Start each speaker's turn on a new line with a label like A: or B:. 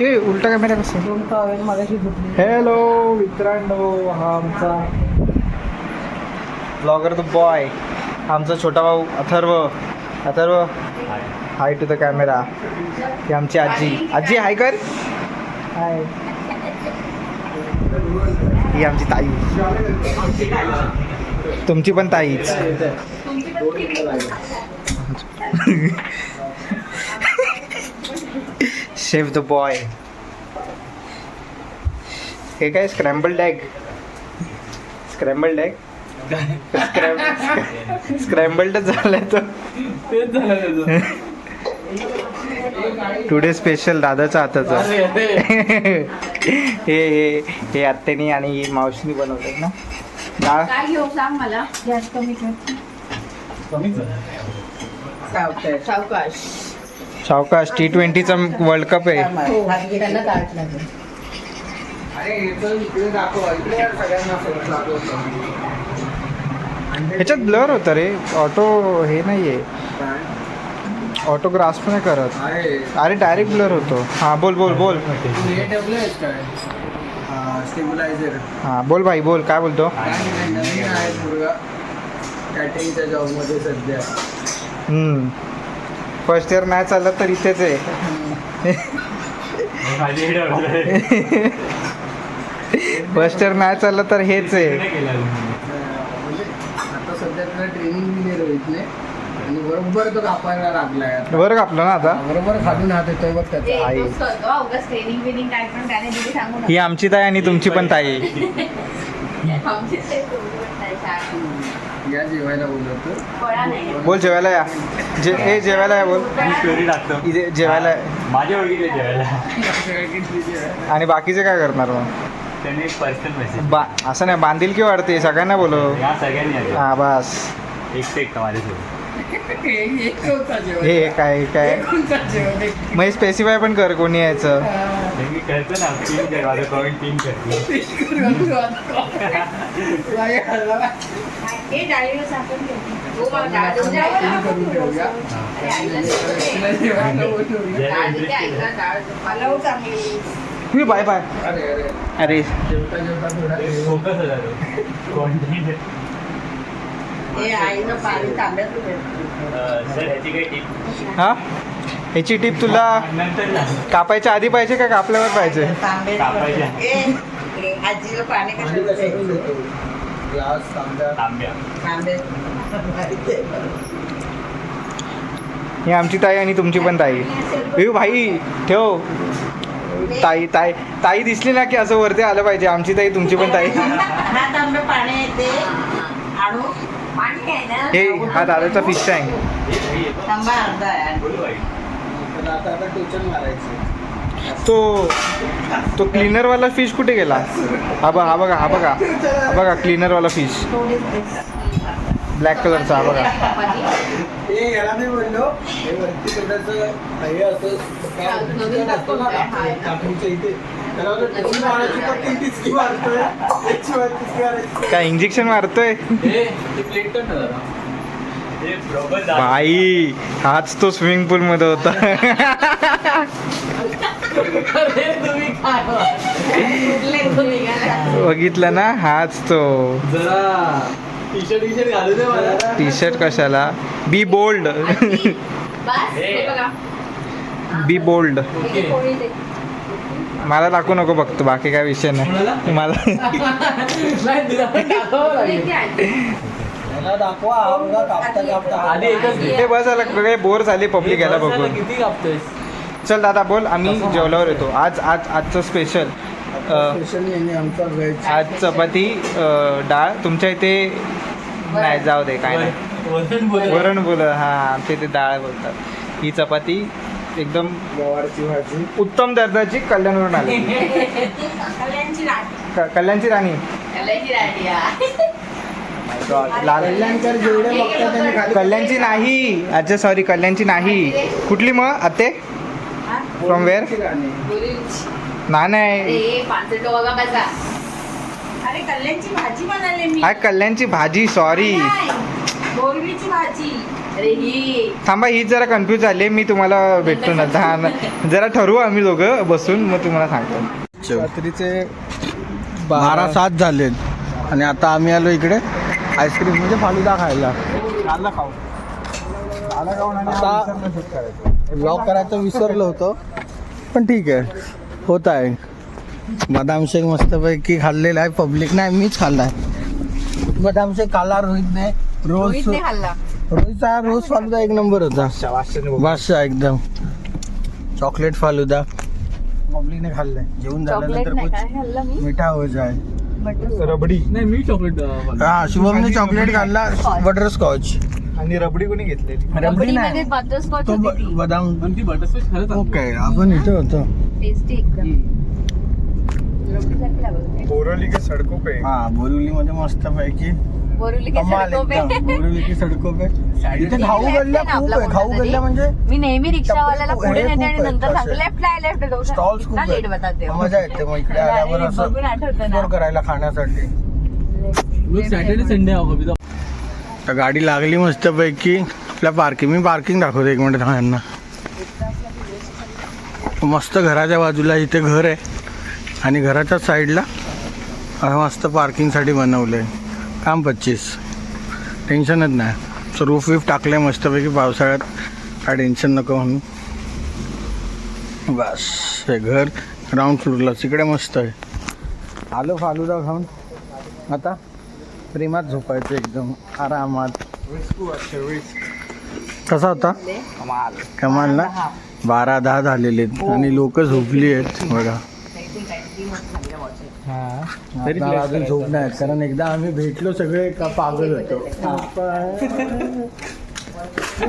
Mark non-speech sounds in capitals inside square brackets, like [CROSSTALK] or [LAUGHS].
A: ए उलटा कॅमेरा कसं हॅलो मित्रांनो हा आमचा ब्लॉगर द बॉय आमचा छोटा भाऊ Atharva. Atharva hi to the camera ही आमची आजी. आजी हाय कर. हाय ही आमची ताई. तुमची पण ताईच. [LAUGHS] शेफ द बॉय हे काय स्क्रॅम्बल्ड एग स्क्रॅम्बल्ड एग स्क्रॅम्बल्डच झालाय तो.
B: तेच झालं
A: टुडे स्पेशल दादाच्या हाताचा. हे हे हे आत्यानी आणि मावशीनी बनवतात ना. डाळ
C: काय घेऊ सांग मला? गॅस कमी कर.
D: सावकाश.
C: सावकाश.
A: सावकाश टी ट्वेंटीचा वर्ल्ड कप आहे.
D: हो, त्यांना ताट लागेल.
A: ह्याच्यात ब्लर होतं रे. ऑटो हे नाही आहे ऑटो ग्रास्प नाही करत. अरे डायरेक्ट ब्लर होतो. हां बोल बोल बोल.
E: स्टेबलायझर
A: हां बोल भाई बोल. काय बोलतो?
E: नवीन आहे मुलगा. कॅटरिंगच्या जॉबमध्ये सध्या.
A: फर्स्ट इयर नाही चाललं तर इथेच आहे. [LAUGHS] फर्स्ट इयर नाही चाललं तर हेच आहे.
E: आता सध्या त्याला ट्रेनिंग दिली रोहितने. आणि बरोबर तो कापायला लागलाय.
A: बरं ना आता?
E: बरोबर खालून हात येतोय बघ त्याचा.
A: आई.
C: तोच करतो उगाच ट्रेनिंग बिनिंग काय पण त्याने दिली सांगू
A: ही आमची ताई आणि तुमची पण ताई [LAUGHS]
C: नका आमची ते सोबत नाही, सांग.
E: या जेवायला बोलवतो.
C: फळा नाही.
A: बोल जेवायला या. जे ए जेवायला या बोल. इथे जेवायला
B: माझ्या ओळखीचे जेवायला.
A: आणि बाकीचे काय करणार मग?
B: त्यांनी एक पर्सनल मेसेज
A: बा असं नाही बांधील की वाढते सगळ्यांना बोलव.
B: सगळ्यांनी.
A: हा बस.
B: एक ते माझ्यासोबत
A: हे काय काय? मग स्पेसिफाय पण कर कोणी यायचं. [LAUGHS] [LAUGHS] [LAUGHS]
B: हे
C: हे डाळीवर. हो,
A: बाय बाय.
E: अरे
D: हे
B: ह्याची टिप?
A: हा? तुला. कापायच्या आधी पाहिजे का कापल्यावर पाहिजे?
D: आजीला पाणी
E: ग्लास तांब्या.
B: तांब्या.
D: तांब्यात
A: ही आमची ताई आणि तुमची पण ताई. ए भाई ठेव. ताई ताई ताई दिसली ना की असं वरती आलं पाहिजे. आमची ताई तुमची पण ताई.
D: हा तांब्या पाणी येते. आणू.
C: पाणी आहे ना?
A: हे हा दादाचा फिश टँक तो तो क्लीनरवाला फिश कुठे गेला? हा बघा हा बघा हा बघा. हा बघा क्लीनरवाला फिश ब्लॅक कलरचा हा बघा.
E: हे हे हे काय
A: इंजेक्शन मारतोय?
B: हे
A: भाई हाच तो स्विमिंग पूल मध्ये होता. [LAUGHS] बघितलं ना हाच तो.
E: जरा टी शर्ट
A: कशाला? बी बोल्ड
C: आजी, बस हे बघा.
A: बी बोल्ड
C: हे.
A: मला दाखवू नको बघतो बाकी काय विषय नाही. मला.
E: हा.
A: हे बस झालं काय बोर झाली पब्लिक याला बघून.
B: किती कापतोय
A: चल दादा बोल आम्ही जेवल्यावर येतो. आज आज आजचं स्पेशल आज चपाती डाळ. तुमच्या इथे नाही जाऊ दे काय नाही.
B: वरण बोल
A: हा आमच्या इथे डाळ बोलतात. ही चपाती एकदम
E: गवारची भाजी.
A: उत्तम दर्जाची कल्याणवरून आली.
C: कल्याणची
A: राणी.
C: कल्याणची
E: खाली
A: कल्याणची नाही. अच्छा सॉरी कल्याणची नाही. कुठली मग? आते? फ्रॉम वेअर
E: राणी.
C: बोरीची.
A: ना नाही
C: अरे कल्याणची भाजी
A: सॉरी
C: नाही, बोरवीची भाजी. अरे ही.
A: थांबा ही जरा कन्फ्यूज झाली मी तुम्हाला भेटतो ना. जरा ठरवू आम्ही दोघं बसून. मग तुम्हाला सांगतो. रात्रीचे
E: बारा सात झालेत. आणि आता आम्ही आलो इकडे. आईस्क्रीम म्हणजे फालुदा खायला.
A: खाऊ.
E: आता ब्लॉग करायचं. विसरलो होतो. पण ठीक आहे. होत आहे. बदाम शेक मस्तपैकी खाल्लेला आहे. पब्लिक नाही मीच खाल्लाय. बदाम शेक खाल्ला रोहितने रोज रोहितचा रोज फालुदा एक नंबर होता. बादशाह एकदम. चॉकलेट फालुदा. पब्लिकने खाल्लाय. जेवून
C: चॉकलेट नाही काय?
E: झाल्यानंतर मिठा हो जाए
C: बटर
A: रबडी.
B: नाही मी चॉकलेट
E: हा शुभमने चॉकलेट खाल्ला. बटर स्कॉच
A: आणि रबडी कोणी घेतलेली?
E: रबडी
C: रबडी
E: नाही.
C: मध्ये बटरस्कॉच
E: तो
C: होती
E: ब-
C: ती
E: बदाम.
B: पण ती बटरस्कॉच खरंच
E: ओके आपण इथे होतो.
C: टेस्टी एकदम. रबडी सारखी लागत होती
A: बोरवली के सडको पे
E: हा बोरिवली मध्ये मस्त पैकी
C: बोरिवली के
E: कमाल
C: सडको
E: एकदम.
C: पे
E: बोरिवली की सडको पे इथे खाऊ गल्ल्या
C: ना
E: खूप
C: आपला
E: आहे. खाऊ
C: कोणता
E: गल्ल्या
C: तरी?
E: म्हणजे
C: मी नेहमी रिक्षावाल्याला
E: टपरी
C: पुढे नेते आणि
E: खूप
C: नंतर
E: आहेत.
C: सांगतो
E: असे.
C: लेफ्ट आहे लेफ्ट
E: स्टॉल्स खूप
C: लेट हो.
E: मजा येते मग इकडे आल्यावर असं
C: बघून आठवतं ना.
E: explore करायला खाण्यासाठी.
B: सॅटर्डे संडे आहो
E: तर गाडी लागली मस्त पैकी आपल्या पार्किंग मी पार्किंग दाखवतो एक मिनिट. यांना. मस्त घराच्या बाजूला इथे घर आहे. आणि घराच्या साईडला मस्त पार्किंगसाठी बनवलं आहे काम पच्चीस. टेन्शनच नाही. सो रूफ वीफ टाकलं आहे मस्तपैकी पावसाळ्यात. काय टेन्शन नको म्हणून. बस. हे घर ग्राउंड फ्लोरला तिकडे मस्त आहे. आलो फालुदा खाऊन. आता? प्रेमात झोपायचं एकदम आरामात. कसा होता? कमाल. ना? बारा दहा झालेले आहेत आणि लोक झोपली आहेत बघा.
A: तरी
E: अजून झोप नाही कारण एकदा आम्ही भेटलो सगळे का पागल होतो. [LAUGHS] [LAUGHS]